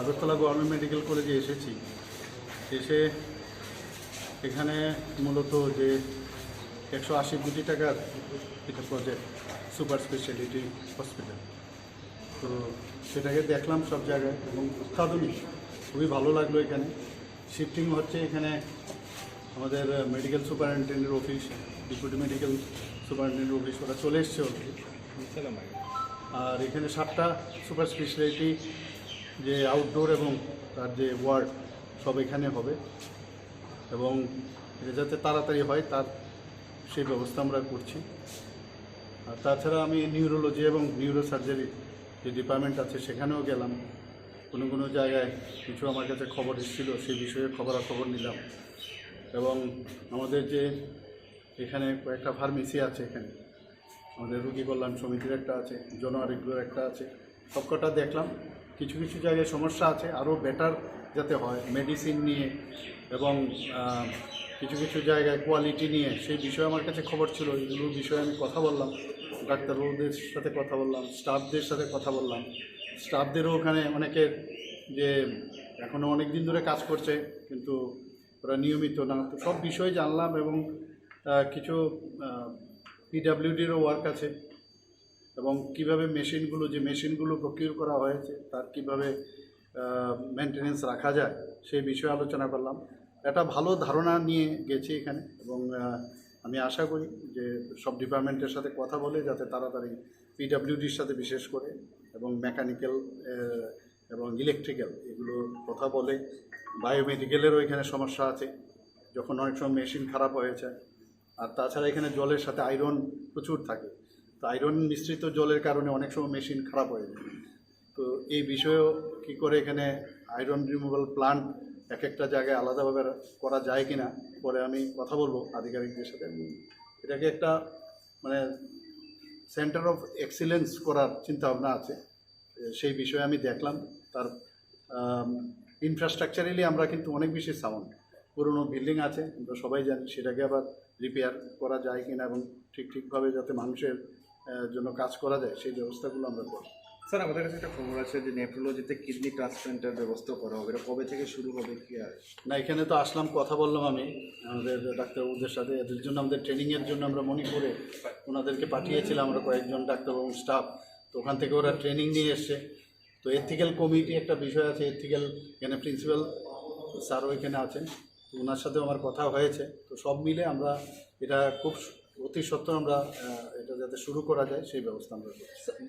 Agartala government medical কলেজে এসেছি। এসে এখানে মূলত যে একশো আশি কোটি টাকার এটা প্রজেক্ট সুপার স্পেশালিটি হসপিটাল তো সেটাকে দেখলাম সব জায়গায় এবং অত্যাধুনিক খুবই ভালো লাগল এখানে। শিফটিং হচ্ছে এখানে আমাদের medical superintendent office deputy medical superintendent office ওরা চলে এসছে আর এখানে সাতটা সুপার স্পেশালিটি যে আউটডোর এবং তার যে ওয়ার্ড সব এখানে হবে। এবং এটা যাতে তাড়াতাড়ি হয়, তার সেই ব্যবস্থা আমরা করছি। আর তাছাড়া আমি নিউরোলজি এবং নিউরো সার্জারি যে ডিপার্টমেন্ট আছে, সেখানেও গেলাম। কোনো কোনো জায়গায় কিছু আমার কাছে খবর এসেছিল, সেই বিষয়ে খবরাখবর নিলাম। এবং আমাদের যে এখানে কয়েকটা ফার্মেসি আছে এখানে, আমাদের রুগী কল্যাণ সমিতির একটা আছে, জন আরোগ্যের একটা আছে, সবকটা দেখলাম। কিছু কিছু জায়গায় সমস্যা আছে, আরও বেটার যাতে হয়। মেডিসিন নিয়ে এবং কিছু কিছু জায়গায় কোয়ালিটি নিয়ে, সেই বিষয়ে আমার কাছে খবর ছিল, এগুলোর বিষয়ে আমি কথা বললাম। ডাক্তারবাবুদের সাথে কথা বললাম স্টাফদের সাথে কথা বললাম। স্টাফদেরও ওখানে অনেকের যে এখনও অনেক দিন ধরে কাজ করছে, কিন্তু ওরা নিয়মিত না। তো সব বিষয়ে জানলাম এবং কিছু পিডাব্লিউডিরও ওয়ার্ক আছে। এবং কীভাবে মেশিনগুলো, যে মেশিনগুলো প্রকিউর করা হয়েছে, তার কীভাবে মেনটেনেন্স রাখা যায়, সেই বিষয়ে আলোচনা করলাম। একটা ভালো ধারণা নিয়ে গেছি এখানে এবং আমি আশা করি যে সব ডিপার্টমেন্টের সাথে কথা বলে যাতে তাড়াতাড়ি পিডাব্লিউডির সাথে বিশেষ করে এবং মেকানিক্যাল এবং ইলেকট্রিক্যাল এগুলো কথা বলে। বায়োমেডিক্যালেরও এখানে সমস্যা আছে, যখন অনেক সময় মেশিন খারাপ হয়েছে। আর তাছাড়া এখানে জলের সাথে আয়রন প্রচুর থাকে। তো আয়রন মিশ্রিত জলের কারণে অনেক সময় মেশিন খারাপ হয়ে যায়। তো এই বিষয়েও কি করে এখানে আয়রন রিমুভাল প্লান্ট এক একটা জায়গায় আলাদাভাবে করা যায় কিনা, পরে আমি কথা বলব আধিকারিকদের সাথে। এটাকে একটা মানে সেন্টার অফ এক্সিলেন্স করার চিন্তাভাবনা আছে। সেই বিষয়ে আমি দেখলাম। তার ইনফ্রাস্ট্রাকচারালি আমরা কিন্তু অনেক বেশি সাউন্ড পুরনো বিল্ডিং আছে আমরা সবাই জানি সেটাকে আবার রিপেয়ার করা যায় কিনা এবং ঠিক ঠিকভাবে যাতে মানুষের জন্য কাজ করা যায় সেই ব্যবস্থাগুলো আমরা করব। স্যার আমাদের কাছে একটা খবর আছে যে নেফ্রোলজিতে কিডনি ট্রান্সপ্লান্টের ব্যবস্থা করা হবে। কবে থেকে শুরু হবে কি আর? না এখানে তো আসলাম কথা বললাম আমি। আমাদের ডাক্তারবাবুদের সাথে এদের জন্য আমাদের ট্রেনিংয়ের জন্য আমরা মণিপুরে ওনাদেরকে পাঠিয়েছিলাম আমরা কয়েকজন ডাক্তারবাবু স্টাফ তো ওখান থেকে ওরা ট্রেনিং নিয়ে এসছে। তো এথিক্যাল কমিটি একটা বিষয় আছে এথিক্যাল এখানে প্রিন্সিপাল স্যারও এখানে আছেন। ওনার সাথেও আমার কথা হয়েছে। তো সব মিলে আমরা এটা খুব অতি সত্ত্বেও আমরা এটা যাতে শুরু করা যায়, সেই ব্যবস্থা আমরা করছি।